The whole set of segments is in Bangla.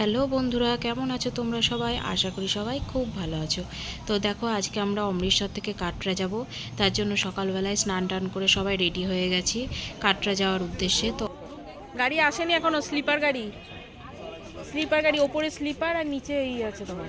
হ্যালো বন্ধুরা, কেমন আছো তোমরা সবাই? আশা করি সবাই খুব ভালো আছো। তো দেখো, আজকে আমরা অমৃতসর থেকে কাটরা যাব। তার জন্য সকালবেলায় স্নান টান করে সবাই রেডি হয়ে গেছি কাটরা যাওয়ার উদ্দেশ্যে। তো গাড়ি আসেনি এখনও স্লিপার গাড়ি। স্লিপার গাড়ি, ওপরে স্লিপার আর নিচে এই আছে তোমার।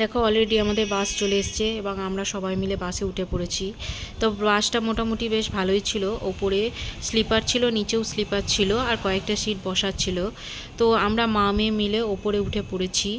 দেখো অলরেডি আমাদের বাস চলে এসছে এবং আমরা সবাই মিলে বাসে উঠে পড়েছি। তো বাসটা মোটামুটি বেশ ভালোই ছিল। ওপরে স্লিপার ছিল, নিচেও স্লিপার ছিল আর কয়েকটা সিট বসার ছিল। তো আমরা মা মেয়ে মিলে ওপরে উঠে পড়েছি।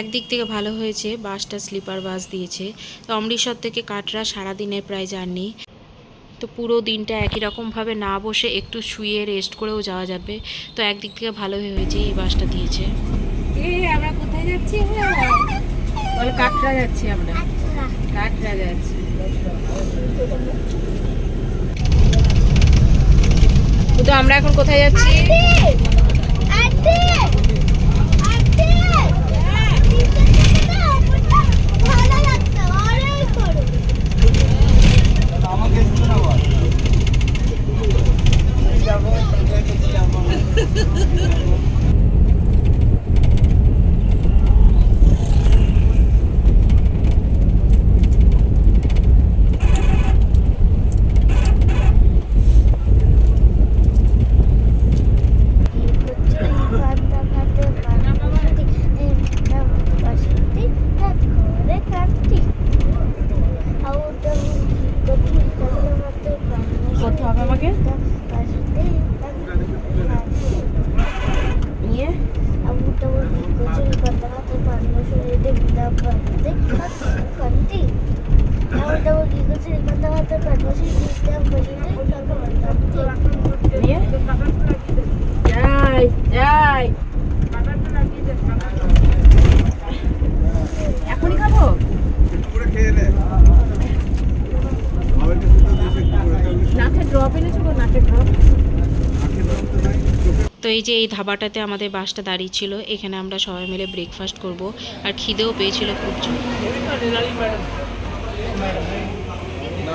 একদিক থেকে ভালো হয়েছে বাসটা স্লিপার বাস দিয়েছে। তো অমৃতসর থেকে কাটরা সারাদিনের প্রায় জার্নি তো পুরো দিনটা একই রকমভাবে না বসে একটু শুয়ে রেস্ট করেও যাওয়া যাবে। তো একদিক থেকে ভালো হয়েছে, এই বাসটা দিয়েছে। আমরা কোথায় যাচ্ছি বল কাটরা যাচ্ছি আমরা। কাটরা যাচ্ছি। তো আমরা এখন কোথায় যাচ্ছি? ড্রপ ড্রপ তো এই যে এই ধাবাটাতে আমাদের বাসটা দাঁড়িয়ে ছিল, এখানে আমরা সবাই মিলে ব্রেকফাস্ট করব। আর খিদেও পেয়েছিল খুব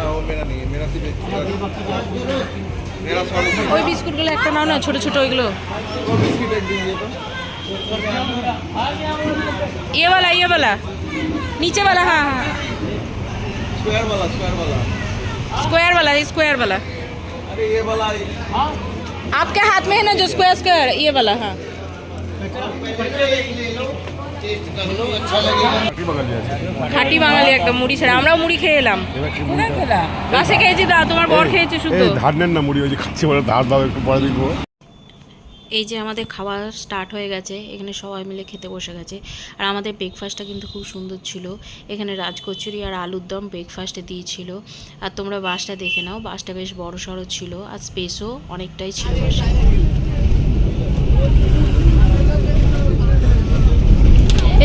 वो मेरा नहीं है मेरा सिर्फ मेरा सॉल्व ওই বিস্কুটগুলো একটা নাও না ছোট ছোট ওইগুলো वो बिस्किट एक दीजिए तो ये वाला ये वाला नीचे वाला हाँ हाँ स्क्वायर वाला स्क्वायर वाला स्क्वायर वाला स्क्वायर वाला अरे ये वाला आपके हाथ में है ना जो स्क्वायर स्क्वायर ये वाला हाँ খাটি বাঙালি একদম মুড়ি ছাড়া। আমরাও মুড়ি খেয়ে এলাম। বাসে খেয়েছি দা তোমার বর খেয়েছে শুধু এই ধার নেন না মুড়ি ওই যে খাচ্ছি বলে ধার দাও একটু পরে দেখব। এই যে আমাদের খাওয়া স্টার্ট হয়ে গেছে এখানে সবাই মিলে খেতে বসে গেছে। আর আমাদের ব্রেকফাস্টটা কিন্তু খুব সুন্দর ছিল। এখানে রাজকচুরি আর আলুর দম ব্রেকফাস্টে দিয়েছিল। আর তোমরা বাসটা দেখে নাও বাসটা বেশ বড় সড়ো ছিল। আর স্পেসও অনেকটাই ছিল। বাসে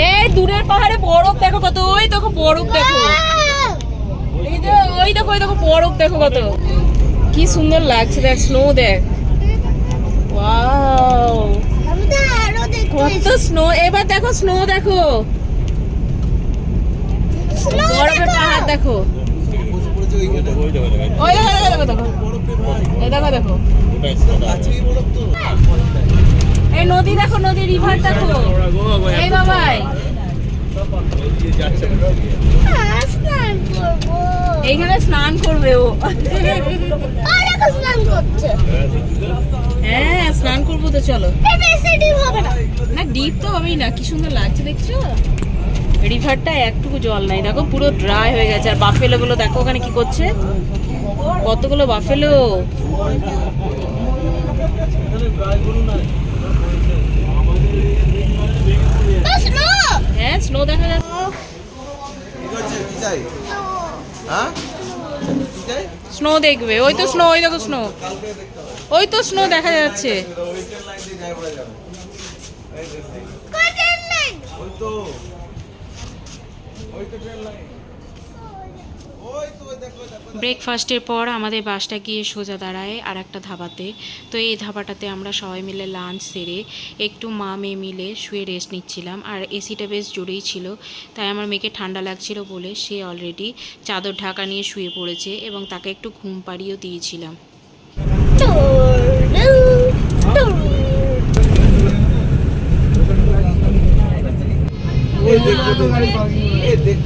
এই দূরের পাহাড়ে বরফ দেখো কত, ওই দেখো বরফ দেখো। ওই দেখো ওই দেখো বরফ দেখো কত। কি সুন্দর লাগছে, দেখ স্নো দেখ। ওয়াও কত স্নো এবার দেখো স্নো দেখো। বরফের পাহাড় দেখো। দেখো দেখো দেখো দেখো। এই নদী দেখো নদী রিভার দেখো। এই বাবাই। এইখানে স্নান করবে ও। হ্যাঁ স্নান করব তো চলো। না। ডিপ তো হবেই না কি সুন্দর লাগছে দেখছ? রিভারটা একটুকু জল নাই দেখো পুরো ড্রাই হয়ে গেছে আর বাফেলো গুলো দেখো ওখানে কি করছে? কতগুলো বাফেলো হ্যাঁ স্নো হ্যাঁ দেখবে ওই তো স্নো ওই দেখো স্নো। ওই তো স্নো দেখা যাচ্ছে। ওই ট্রেন লাইন? দিয়ে যাই পড়ে যাবে ওই তো ওই তো ট্রেন লাইন। ব্রেকফাস্টের পর আমাদের বাসটা গিয়ে সোজা দাঁড়ায় আর একটা ধাবাতে। তো এই ধাবাটাতে আমরা সবাই মিলে লাঞ্চ সেরে একটু মা মেয়ে মিলে শুয়ে রেস্ট নিচ্ছিলাম। আর এসিটা বেশ জোরেই ছিল, তাই আমার মেয়েকে ঠান্ডা লাগছিল বলে সে অলরেডি চাদর ঢাকা নিয়ে শুয়ে পড়েছে এবং তাকে একটু ঘুম পাড়িয়েও দিয়েছিলাম।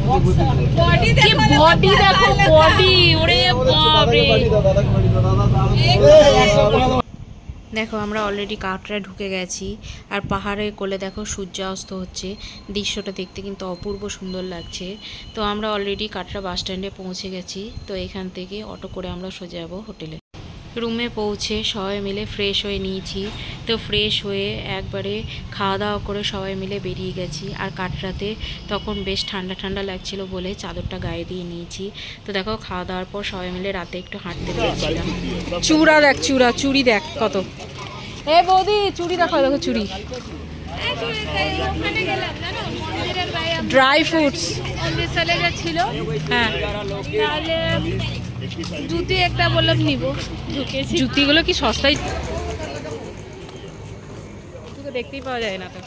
বডি দেখো বডি ওরে বাপরে। দেখো আমরা অলরেডি কাটরা ঢুকে গেছি আর পাহাড়ের কোলে দেখো সূর্যাস্ত হচ্ছে। দৃশ্যটা দেখতে কিন্তু অপূর্ব সুন্দর লাগছে। তো আমরা অলরেডি কাটরা বাস স্ট্যান্ডে পৌঁছে গেছি তো এখান থেকে অটো করে আমরা সোজা যাব হোটেলে রুমে পৌঁছে সবাই মিলে ফ্রেশ হয়ে নিয়েছি। তো ফ্রেশ হয়ে একবারে খাওয়া দাওয়া করে সবাই মিলে বেরিয়ে গেছি। আর কাটরাতে তখন বেশ ঠান্ডা ঠান্ডা লাগছিল বলে চাদরটা গায়ে দিয়ে নিয়েছি। তো দেখো খাওয়া দাওয়ার পর সবাই মিলে রাতে একটু হাঁটতে পেরেছিলাম চূড়া দেখ চূড়া চুড়ি দেখ কত। এ বৌদি চুড়ি দেখো দেখো চুড়ি। ড্রাই ফ্রুটস গেছিল হ্যাঁ। জুতি একটা বললাম নিব? ঢুকেছি। জুতিগুলো কি সস্তায়? দেখতেই পাওয়া যায় না তো।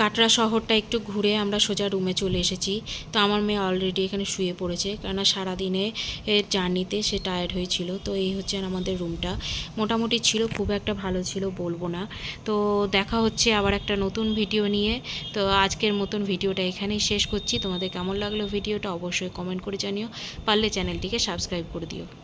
কাটরা শহরটা একটু ঘুরে আমরা সোজা রুমে চলে এসেছি। তো আমার মেয়ে অলরেডি এখানে শুয়ে পড়েছে, কেননা সারাদিনে এর জার্নিতে সে টায়ার্ড হয়েছিল। তো এই হচ্ছে আমাদের রুমটা মোটামুটি ছিল, খুব একটা ভালো ছিল বলব না। তো দেখা হচ্ছে আবার একটা নতুন ভিডিও নিয়ে। তো আজকের মতন ভিডিওটা এখানেই শেষ করছি। তোমাদের কেমন লাগল ভিডিওটা অবশ্যই কমেন্ট করে জানিও। পারলে চ্যানেলটিকে সাবস্ক্রাইব করে দিও।